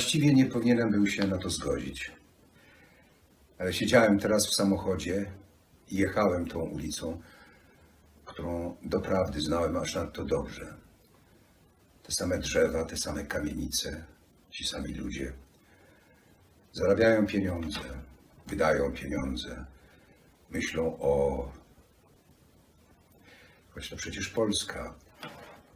Właściwie nie powinienem był się na to zgodzić. Siedziałem teraz w samochodzie i jechałem tą ulicą, którą doprawdy znałem aż nadto dobrze. Te same drzewa, te same kamienice, ci sami ludzie. Zarabiają pieniądze, wydają pieniądze, myślą o. Choć to przecież Polska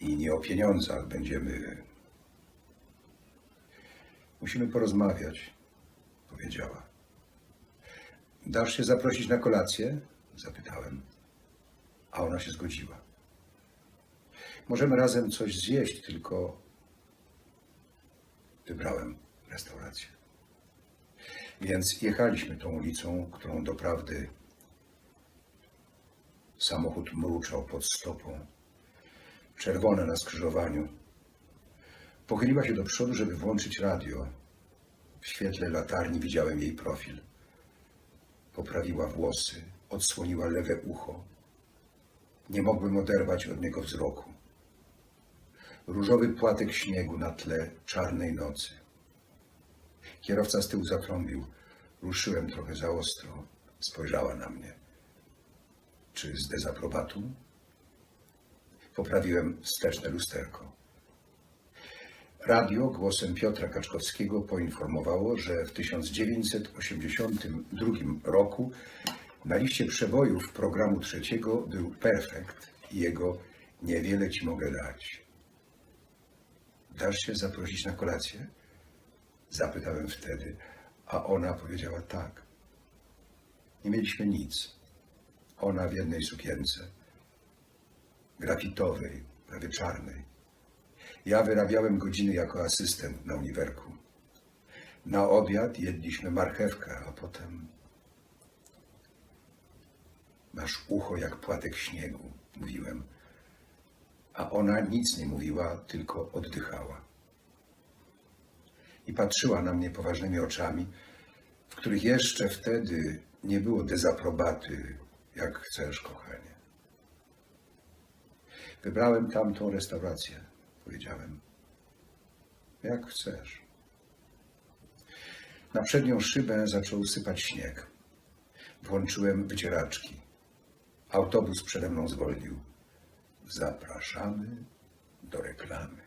i nie o pieniądzach będziemy. Musimy porozmawiać, powiedziała. Dasz się zaprosić na kolację? Zapytałem. A ona się zgodziła. Możemy razem coś zjeść, tylko wybrałem restaurację. Więc jechaliśmy tą ulicą, którą doprawdy samochód mruczał pod stopą. Czerwone na skrzyżowaniu. Pochyliła się do przodu, żeby włączyć radio. W świetle latarni widziałem jej profil. Poprawiła włosy, odsłoniła lewe ucho. Nie mogłem oderwać od niego wzroku. Różowy płatek śniegu na tle czarnej nocy. Kierowca z tyłu zatrąbił. Ruszyłem trochę za ostro. Spojrzała na mnie. Czy z dezaprobatu? Poprawiłem wsteczne lusterko. Radio głosem Piotra Kaczkowskiego poinformowało, że w 1982 roku na liście przebojów programu trzeciego był Perfekt i jego Niewiele ci mogę dać. Dasz się zaprosić na kolację? Zapytałem wtedy, a ona powiedziała tak. Nie mieliśmy nic. Ona w jednej sukience, grafitowej, prawie czarnej. Ja wyrabiałem godziny jako asystent na uniwerku. Na obiad jedliśmy marchewkę, a potem... Masz ucho jak płatek śniegu, mówiłem. A ona nic nie mówiła, tylko oddychała. I patrzyła na mnie poważnymi oczami, w których jeszcze wtedy nie było dezaprobaty, jak chcesz, kochanie. Wybrałem tamtą restaurację, powiedziałem. Jak chcesz. Na przednią szybę zaczął sypać śnieg. Włączyłem wycieraczki. Autobus przede mną zwolnił. Zapraszamy do reklamy.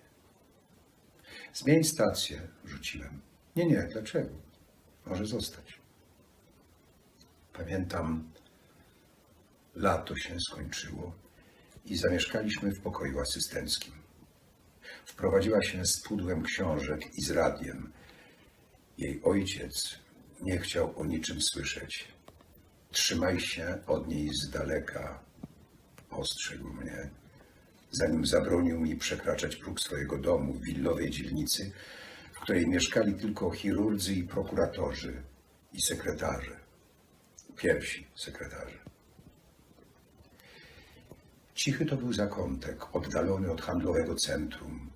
Zmień stację, rzuciłem. Nie, nie, dlaczego? Może zostać. Pamiętam, lato się skończyło i zamieszkaliśmy w pokoju asystenckim. Wprowadziła się z pudłem książek i z radiem. Jej ojciec nie chciał o niczym słyszeć. Trzymaj się od niej z daleka, ostrzegł mnie, zanim zabronił mi przekraczać próg swojego domu w willowej dzielnicy, w której mieszkali tylko chirurdzy i prokuratorzy i sekretarze. Pierwsi sekretarze. Cichy to był zakątek, oddalony od handlowego centrum.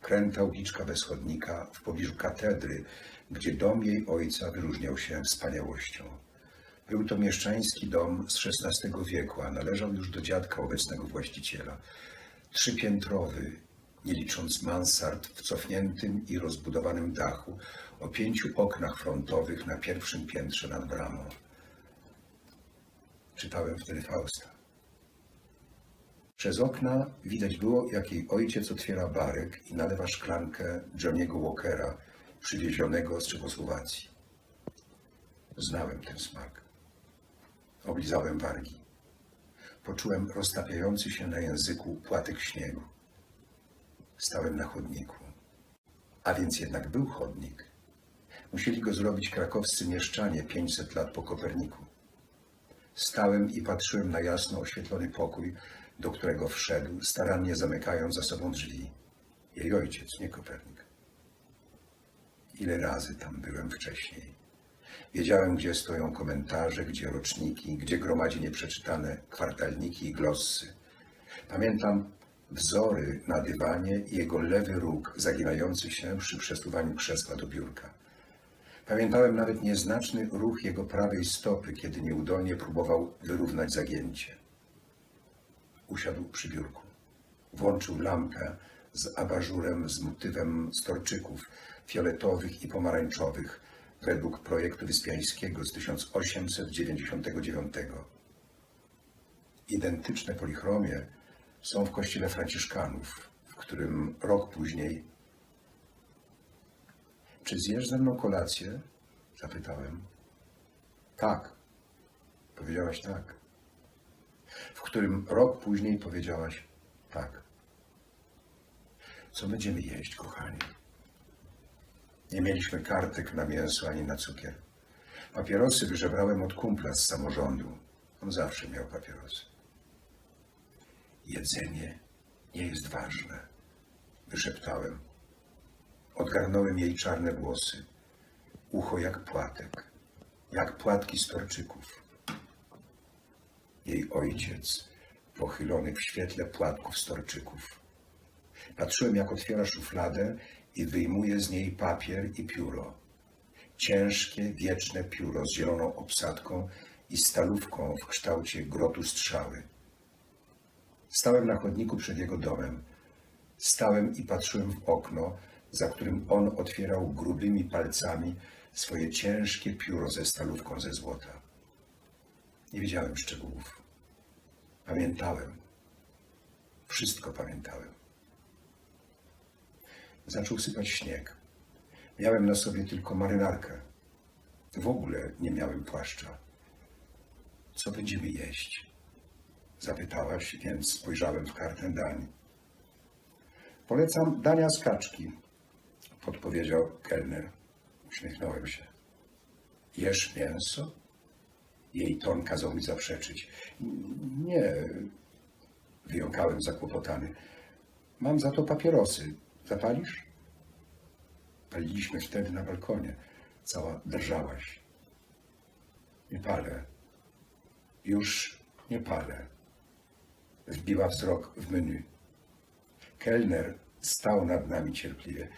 Kręta uliczka bez chodnika w pobliżu katedry, gdzie dom jej ojca wyróżniał się wspaniałością. Był to mieszczański dom z XVI wieku, a należał już do dziadka obecnego właściciela. Trzypiętrowy, nie licząc mansard w cofniętym i rozbudowanym dachu, o pięciu oknach frontowych na pierwszym piętrze nad bramą. Czytałem wtedy Fausta. Przez okna widać było, jak jej ojciec otwiera barek i nalewa szklankę Johniego Walkera, przywiezionego z Czechosłowacji. Znałem ten smak. Oblizałem wargi. Poczułem roztapiający się na języku płatek śniegu. Stałem na chodniku. A więc jednak był chodnik. Musieli go zrobić krakowscy mieszczanie 500 lat po Koperniku. Stałem i patrzyłem na jasno oświetlony pokój, do którego wszedł, starannie zamykając za sobą drzwi. Jej ojciec, nie Kopernik. Ile razy tam byłem wcześniej. Wiedziałem, gdzie stoją komentarze, gdzie roczniki, gdzie gromadzi nieprzeczytane kwartalniki i glossy. Pamiętam wzory na dywanie i jego lewy róg zaginający się przy przesuwaniu krzesła do biurka. Pamiętałem nawet nieznaczny ruch jego prawej stopy, kiedy nieudolnie próbował wyrównać zagięcie. Usiadł przy biurku. Włączył lampę z abażurem z motywem storczyków fioletowych i pomarańczowych według projektu Wyspiańskiego z 1899. Identyczne polichromie są w kościele Franciszkanów, w którym rok później. Czy zjesz ze mną kolację? Zapytałem. Tak. Powiedziałaś tak. W którym rok później powiedziałaś tak. Co będziemy jeść, kochanie? Nie mieliśmy kartek na mięso ani na cukier. Papierosy wyżebrałem od kumpla z samorządu. On zawsze miał papierosy. Jedzenie nie jest ważne, wyszeptałem. Odgarnąłem jej czarne włosy, ucho jak płatek, jak płatki z torczyków. Jej ojciec, pochylony w świetle płatków z torczyków. Patrzyłem, jak otwiera szufladę i wyjmuje z niej papier i pióro. Ciężkie, wieczne pióro z zieloną obsadką i stalówką w kształcie grotu strzały. Stałem na chodniku przed jego domem. Stałem i patrzyłem w okno, za którym on otwierał grubymi palcami swoje ciężkie pióro ze stalówką ze złota. Nie wiedziałem szczegółów. Pamiętałem. Wszystko pamiętałem. Zaczął sypać śnieg. Miałem na sobie tylko marynarkę. W ogóle nie miałem płaszcza. Co będziemy jeść? Zapytałaś, więc spojrzałem w kartę dań. Polecam dania z kaczki, podpowiedział kelner. Uśmiechnąłem się. Jesz mięso? Jej ton kazał mi zaprzeczyć. Nie, wyjąkałem zakłopotany. Mam za to papierosy. Zapalisz? Paliliśmy wtedy na balkonie. Cała drżałaś. Nie palę. Już nie palę. Wbiła wzrok w menu. Kelner stał nad nami cierpliwie.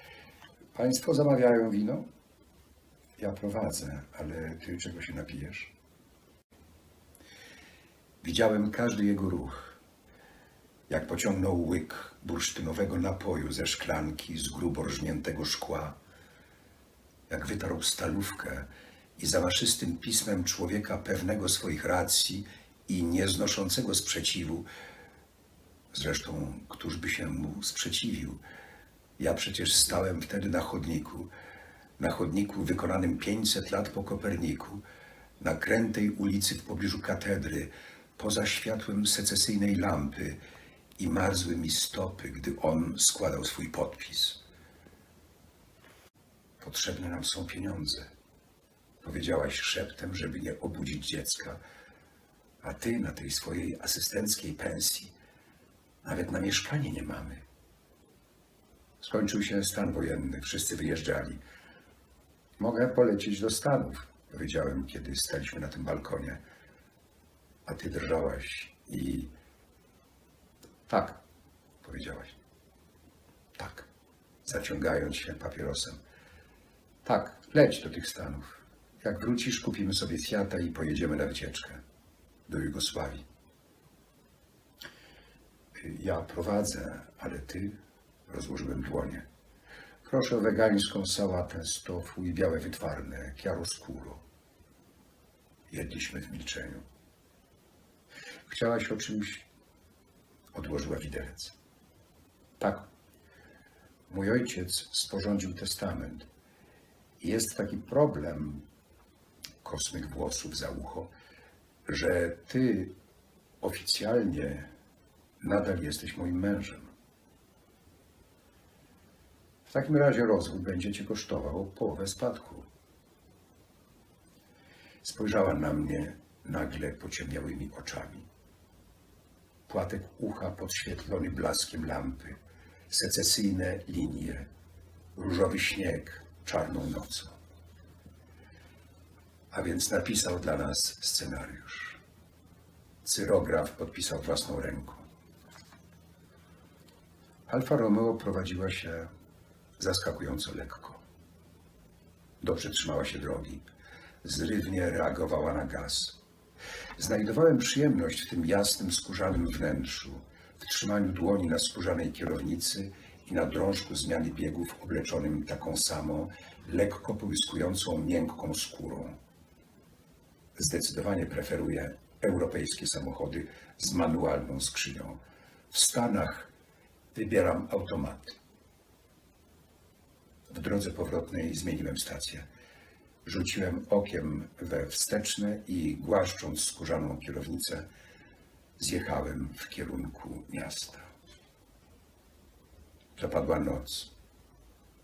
Państwo zamawiają wino? Ja prowadzę, ale ty czego się napijesz? Widziałem każdy jego ruch. Jak pociągnął łyk bursztynowego napoju ze szklanki z grubo rżniętego szkła. Jak wytarł stalówkę i zamaszystym pismem człowieka pewnego swoich racji i nieznoszącego sprzeciwu, zresztą któż by się mu sprzeciwił, ja przecież stałem wtedy na chodniku, na chodniku wykonanym 500 lat po Koperniku, na krętej ulicy w pobliżu katedry, poza światłem secesyjnej lampy i marzły mi stopy, gdy on składał swój podpis. Potrzebne nam są pieniądze. Powiedziałaś szeptem, żeby nie obudzić dziecka, a ty na tej swojej asystenckiej pensji nawet na mieszkanie nie mamy. Skończył się stan wojenny, wszyscy wyjeżdżali. Mogę polecieć do Stanów, powiedziałem, kiedy staliśmy na tym balkonie. A ty drżałaś i. Tak, powiedziałaś. Tak, zaciągając się papierosem. Tak, leć do tych Stanów. Jak wrócisz, kupimy sobie Fiata i pojedziemy na wycieczkę do Jugosławii. Ja prowadzę, ale ty rozłożyłem dłonie. Proszę o wegańską sałatę z tofu i białe wytwarne, chiaroscuro. Jedliśmy w milczeniu. Chciałaś o czymś? Odłożyła widelec. Tak. Mój ojciec sporządził testament. Jest taki problem kosmych włosów za ucho, że ty oficjalnie nadal jesteś moim mężem. W takim razie rozwód będzie cię kosztował połowę spadku. Spojrzała na mnie nagle pociemniałymi oczami. Płatek ucha podświetlony blaskiem lampy, secesyjne linie, różowy śnieg czarną nocą. A więc napisał dla nas scenariusz. Cyrograf podpisał własną ręką. Alfa Romeo prowadziła się zaskakująco lekko. Dobrze trzymała się drogi. Zrywnie reagowała na gaz. Znajdowałem przyjemność w tym jasnym, skórzanym wnętrzu, w trzymaniu dłoni na skórzanej kierownicy i na drążku zmiany biegów obleczonym taką samą, lekko połyskującą, miękką skórą. Zdecydowanie preferuję europejskie samochody z manualną skrzynią. W Stanach wybieram automaty. W drodze powrotnej zmieniłem stację. Rzuciłem okiem we wsteczne i głaszcząc skórzaną kierownicę, zjechałem w kierunku miasta. Zapadła noc,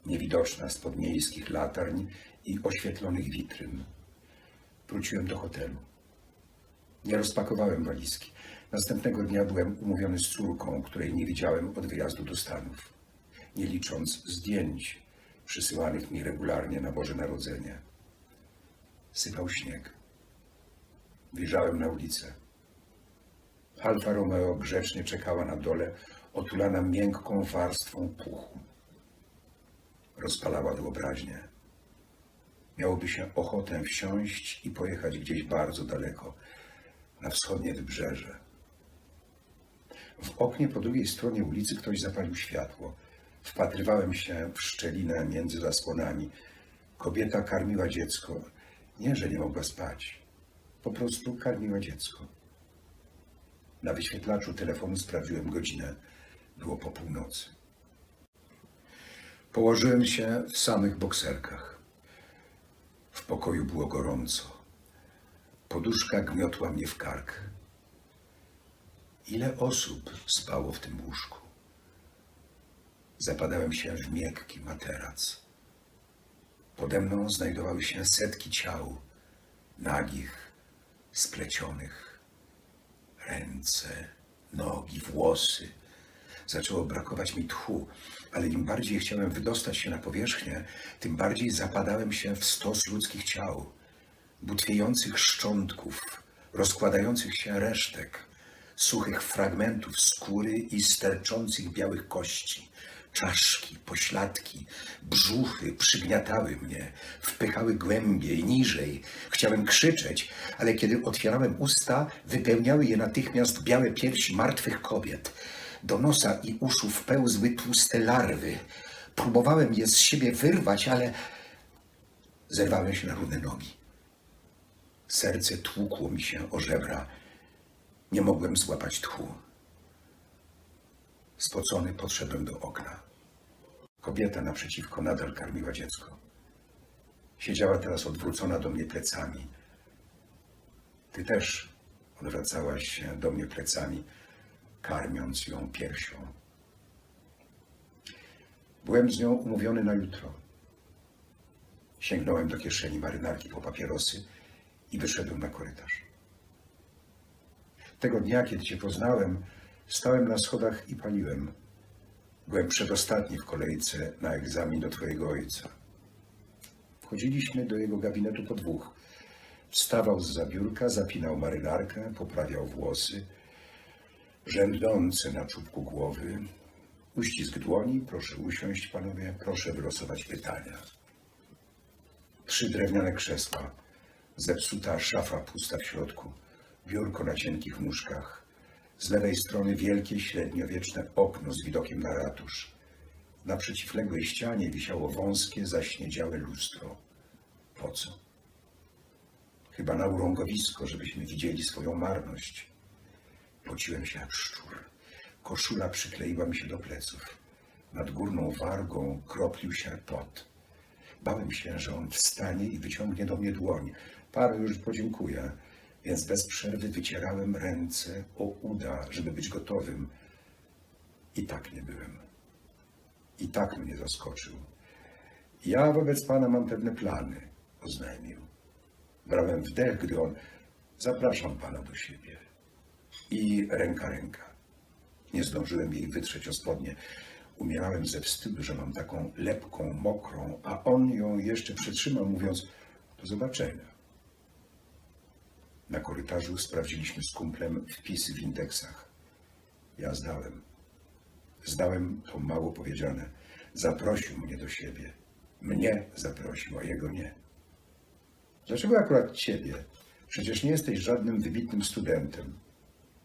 niewidoczna spod miejskich latarń i oświetlonych witryn. Wróciłem do hotelu. Nie rozpakowałem walizki. Następnego dnia byłem umówiony z córką, której nie widziałem od wyjazdu do Stanów, nie licząc zdjęć przysyłanych mi regularnie na Boże Narodzenie. Sypał śnieg. Wyjrzałem na ulicę. Alfa Romeo grzecznie czekała na dole, otulana miękką warstwą puchu. Rozpalała wyobraźnię. Miałoby się ochotę wsiąść i pojechać gdzieś bardzo daleko, na wschodnie wybrzeże. W oknie po drugiej stronie ulicy ktoś zapalił światło. Wpatrywałem się w szczelinę między zasłonami. Kobieta karmiła dziecko. Nie, że nie mogła spać. Po prostu karmiła dziecko. Na wyświetlaczu telefonu sprawdziłem godzinę. Było po północy. Położyłem się w samych bokserkach. W pokoju było gorąco. Poduszka gniotła mnie w kark. Ile osób spało w tym łóżku? Zapadałem się w miękki materac. Pode mną znajdowały się setki ciał, nagich, splecionych. Ręce, nogi, włosy. Zaczęło brakować mi tchu, ale im bardziej chciałem wydostać się na powierzchnię, tym bardziej zapadałem się w stos ludzkich ciał, butwiejących szczątków, rozkładających się resztek, suchych fragmentów skóry i sterczących białych kości. Czaszki, pośladki, brzuchy przygniatały mnie, wpychały głębiej, niżej. Chciałem krzyczeć, ale kiedy otwierałem usta, wypełniały je natychmiast białe piersi martwych kobiet. Do nosa i uszu wpełzły tłuste larwy. Próbowałem je z siebie wyrwać, ale zerwałem się na równe nogi. Serce tłukło mi się o żebra. Nie mogłem złapać tchu. Spocony podszedłem do okna. Kobieta naprzeciwko nadal karmiła dziecko. Siedziała teraz odwrócona do mnie plecami. Ty też odwracałaś się do mnie plecami, karmiąc ją piersią. Byłem z nią umówiony na jutro. Sięgnąłem do kieszeni marynarki po papierosy i wyszedłem na korytarz. Tego dnia, kiedy Cię poznałem, stałem na schodach i paliłem. Byłem przedostatni w kolejce na egzamin do Twojego ojca. Wchodziliśmy do jego gabinetu po dwóch. Wstawał z biurka, zapinał marynarkę, poprawiał włosy, rzędące na czubku głowy. Uścisk dłoni, proszę usiąść, panowie, proszę wylosować pytania. Trzy drewniane krzesła, zepsuta szafa pusta w środku, biurko na cienkich nóżkach. Z lewej strony wielkie, średniowieczne okno z widokiem na ratusz. Na przeciwległej ścianie wisiało wąskie, zaśniedziałe lustro. Po co? Chyba na urągowisko, żebyśmy widzieli swoją marność. Pociłem się jak szczur. Koszula przykleiła mi się do pleców. Nad górną wargą kroplił się pot. Bałem się, że on wstanie i wyciągnie do mnie dłoń. Panu już podziękuję, więc bez przerwy wycierałem ręce o uda, żeby być gotowym. I tak nie byłem. I tak mnie zaskoczył. Ja wobec pana mam pewne plany, oznajmił. Brałem wdech, gdy on. Zapraszam pana do siebie. I ręka, ręka. Nie zdążyłem jej wytrzeć o spodnie. Umierałem ze wstydu, że mam taką lepką, mokrą, a on ją jeszcze przytrzymał, mówiąc: Do zobaczenia. Na korytarzu sprawdziliśmy z kumplem wpisy w indeksach. Ja zdałem. Zdałem to mało powiedziane. Zaprosił mnie do siebie. Mnie zaprosił, a jego nie. Dlaczego akurat ciebie? Przecież nie jesteś żadnym wybitnym studentem.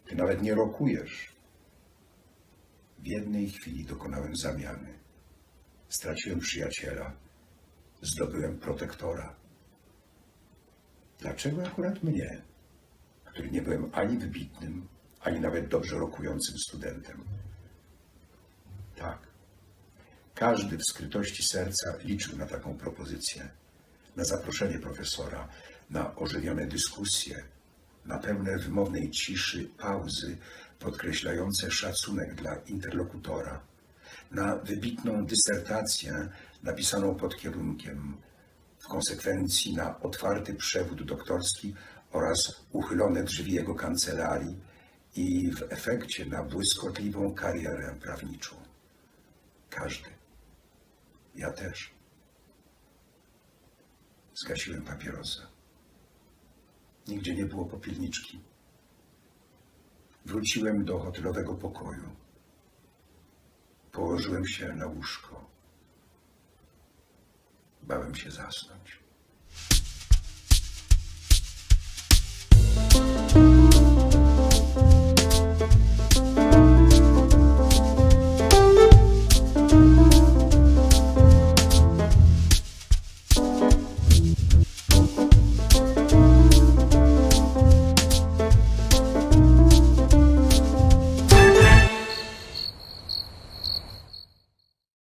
Ty nawet nie rokujesz. W jednej chwili dokonałem zamiany. Straciłem przyjaciela, zdobyłem protektora. Dlaczego akurat mnie, który nie byłem ani wybitnym, ani nawet dobrze rokującym studentem? Tak. Każdy w skrytości serca liczył na taką propozycję, na zaproszenie profesora, na ożywione dyskusje, na pełne wymownej ciszy pauzy podkreślające szacunek dla interlokutora, na wybitną dysertację napisaną pod kierunkiem, w konsekwencji na otwarty przewód doktorski oraz uchylone drzwi jego kancelarii i w efekcie na błyskotliwą karierę prawniczą. Każdy. Ja też. Zgasiłem papierosa. Nigdzie nie było popielniczki. Wróciłem do hotelowego pokoju. Położyłem się na łóżko. Bałem się zasnąć. Thank you